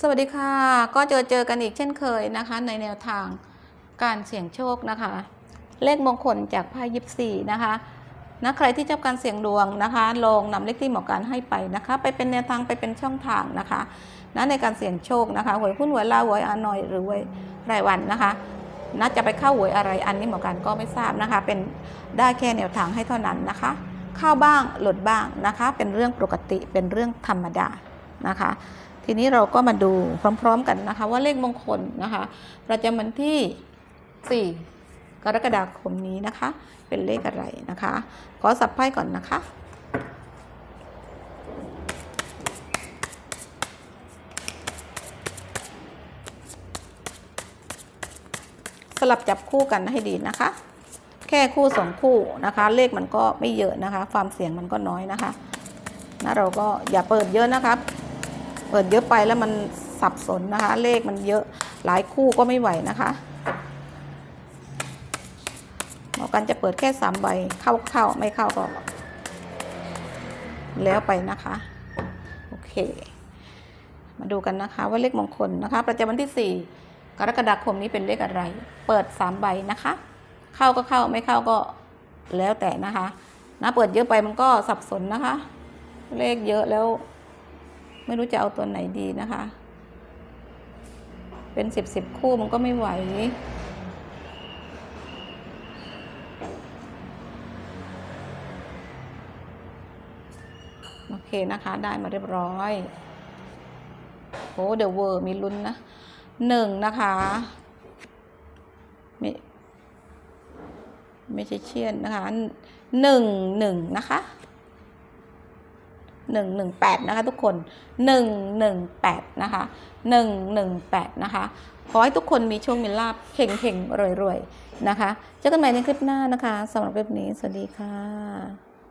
สวัสดีค่ะ ก็เจอเจอกันอีกเช่นเคยนะคะ ในแนวทางการเสี่ยงโชคนะคะ เลขมงคลจากไพ่ยิปซีนะคะนะใครที่ชอบการเสี่ยงดวงนะคะลองนำเลขที่หมอการให้ไปนะคะ ไปเป็นแนวทางไปเป็นช่องทางนะคะนะในการเสี่ยงโชคนะคะหวยหุ้นหวยลาวหวยอานอยหรือหวยรายวันนะคะน่าจะไปเข้าหวยอะไรอันนี้หมอการก็ไม่ทราบนะคะ เป็นได้แค่แนวทางให้เท่านั้นนะคะ เข้าบ้างหลุดบ้างนะคะ เป็นเรื่องปกติเป็นเรื่องธรรมดานะคะ ทีนี้เราก็มาดูพร้อม ๆ กันนะคะ ว่าเลขมงคลนะคะประจำวันที่ 4 กรกฎาคมนี้นะคะ เป็นเลขอะไรนะคะ ขอสับไพ่ก่อนนะคะสลับจับคู่กันให้ดีนะคะ แค่คู่สองคู่นะคะ เลขมันก็ไม่เยอะนะคะ ความเสี่ยงมันก็น้อยนะคะนะเราก็อย่าเปิดเยอะนะครับ เปิดเยอะไปแล้วมันสับสนนะคะ เลขมันเยอะหลายคู่ก็ไม่ไหวนะคะหมอกันจะเปิดแค่สามใบเข้าเข้าไม่เข้าก็ แล้วไปนะคะ โอเค มาดูกันนะคะ ว่าเลขมงคลนะคะ ประจำวันที่4กรกฎาคมนี้เป็นเลขอะไร เปิดสามใบนะคะ เข้าก็เข้าไม่เข้าก็แล้วแต่นะคะนะเปิดเยอะไปมันก็สับสนนะคะ เลขเยอะแล้ว ไม่รู้จะเอาตัวไหนดีนะคะ เป็นสิบสิบคู่มันก็ไม่ไหว โอเคนะคะได้มาเรียบร้อยโอ้เดี๋ยวเวอร์มีลุ้นนะหนึ่งนะคะไม่ไม่ใช่เชียนนะคะหนึ่งหนึ่งนะคะ หนึ่งหนึ่งแปดนะคะทุกคนหนึ่งหนึ่งแปดนะคะหนึ่งหนึ่งแปดนะคะ ขอให้ทุกคนมีโชคมีลาภเข่งเข่งรวยรวยๆ นะคะ เจอกันใหม่ในคลิปหน้านะคะสำหรับคลิปนี้ สวัสดีค่ะ